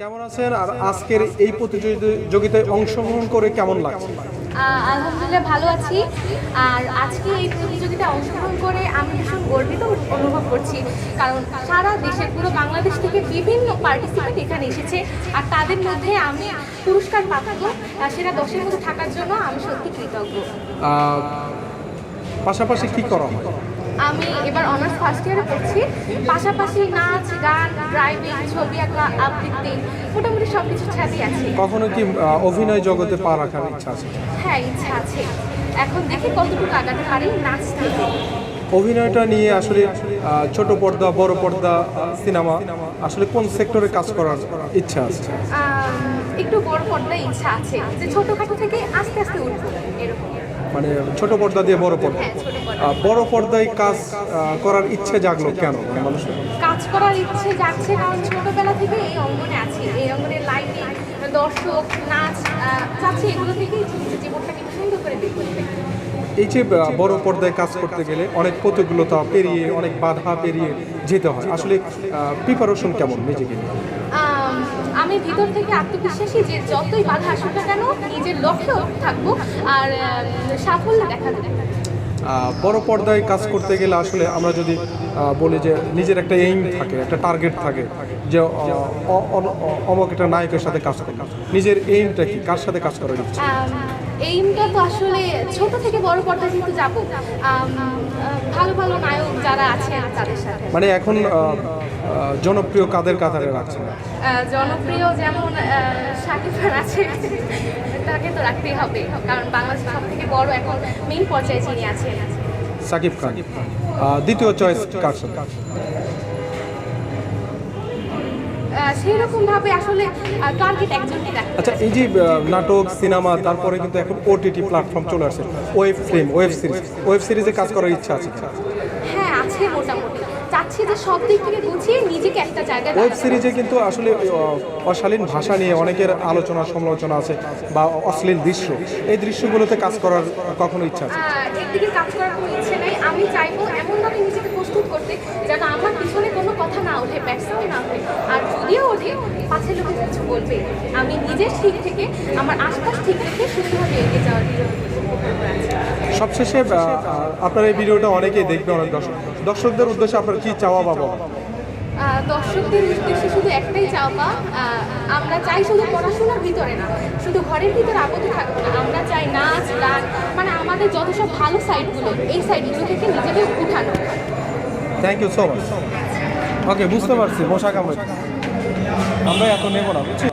কেমন আছেন? আর আজকের এই প্রতিযোগিতায় অংশগ্রহণ করে কেমন লাগছে? আলহামদুলিল্লাহ ভালো আছি। আর আজকে এই প্রতিযোগিতায় অংশগ্রহণ করে আমি ভীষণ গর্বিত অনুভব করছি। কারণ সারা দেশের পুরো বাংলাদেশ থেকে বিভিন্ন পার্টিসিপেন্ট এখানে এসেছে। আর তাদের মধ্যে আমি পুরস্কার প্রাপ্ত। সেরা দশের মধ্যে থাকার জন্য আমি সত্যি কৃতজ্ঞ। পাশাপাশি কি করা হয়? আমি এবার অনার্স ফার্স্ট ইয়ারে পড়ছি। পাশাপাশি নাচ গান ড্রাইভিং ছবি আঁকা আবৃত্তি মোটামুটি সব কিছু সাথেই আছে। কখনো কি অভিনয় জগতে পা রাখার ইচ্ছা আছে? হ্যাঁ ইচ্ছা আছে। এখন দেখি কতটুকু আগাতে পারি নাচ থেকে অভিনয়টা নিয়ে আসলে ছোট পর্দা বড় পর্দা সিনেমা আসলে কোন সেক্টরে কাজ করার ইচ্ছা আছে? একটু বড় পর্দায় ইচ্ছা আছে। যে ছোটখাটো থেকে আস্তে আস্তে উঠবো এরকম। মানে ছোট পর্দা দিয়ে বড় পর্দা। হ্যাঁ বড় পর্দায় কাজ করার ইচ্ছে জাগলো কেন? মানে মানুষের কাজ করার ইচ্ছে যাচ্ছে কারণ ছোটবেলা থেকে এই অঙ্গনে আছি। এই অঙ্গনের লাইটিং দর্শক নাচ চাচ্ছি এগুলো থেকেই জীবনটাকে সুন্দর করে দেখতে এই যে বড় পর্দায় কাজ করতে গেলে অনেক প্রতিকূলতা পেরিয়ে অনেক বাধা পেরিয়ে যেতে হয়। আসলে প্রিপারেশন কেমন নিজেকে নিয়ে? আমি ভিতর থেকে আত্মবিশ্বাসী যে যতই বাধা আসুক না কেন নিজের লক্ষ্যে থাকব আর সাফল্য দেখা দেবো বড় পর্দায় কাজ করতে গেলে আসলে আমরা যদি বলি যে নিজের একটা এইম থাকে একটা টার্গেট থাকে যে অমক একটা নায়কের সাথে কাজ করে নিজের এইমটা কি? কার সাথে কাজ করার ইচ্ছে? এইমটা তো আসলে ছোট থেকে বড় পর্দায় যেহেতু যাব ভালো ভালো নায়ক যারা আছেন তাদের সাথে। মানে এখন জনপ্রিয় কাদের কাতারে রাখছে না আহ, জনপ্রিয় যেমন শাকিব খান আছে তাকে তো রাখতেই হবে কারণ বাংলাদেশের সব থেকে বড় এখন মেইন পর্যায়ে যিনি আছেন। সাকিব খান। দ্বিতীয় চয়েস কার সাথে? সেই রকম ভাবে আসলে টার্গেট একজনকে আচ্ছা এই যে নাটক সিনেমা তারপরে কিন্তু এখন ওটিটি প্ল্যাটফর্ম চলে আসছে web film web series web সিরিজে কাজ করার ইচ্ছা আছে? হ্যাঁ আছে মোটামুটি। চাচ্ছি যে সব দিক থেকে গুছিয়ে নিজেকে একটা জায়গায় ওয়েব সিরিজে কিন্তু আসলে অশালীন ভাষা নিয়ে অনেকের আলোচনা সমালোচনা আছে বা অশ্লীল দৃশ্য। এই দৃশ্যগুলোতে কাজ করার কখনো ইচ্ছা আছে? আহ, এর দিকে কাজ করার কোনো ইচ্ছে নেই। আমি চাইব এমনভাবে নিজেকে করতে যেন আমার পিছনে কোনো কথা না ওঠে ব্যাকসাউন্ড না ওঠে। আর যদিও ওঠে পাশের লোকে কিছু বলবে। আমি নিজের ঠিক থেকে আমার আশপাশ ঠিক রেখে সুন্দরভাবে এগিয়ে যাওয়ার সবশেষে আপনার এই ভিডিওটা অনেকেই দেখবে অনেক দর্শক। দর্শকদের উদ্দেশ্যে আপনার কি চাওয়া আহ, দর্শকদের উদ্দেশ্যে শুধু একটাই চাওয়া আমরা চাই শুধু পড়াশোনার ভিতরে না শুধু ঘরের ভিতরে আবদ্ধ থাকব না আমরা চাই নাচ গান মানে আমাদের যত সব ভালো সাইডগুলো এই সাইডগুলো থেকে নিজেদের উঠানো। Thank you so much okay বুঝতে পারছি পোশাক আমরা আমরা এত নেব না বুঝছি?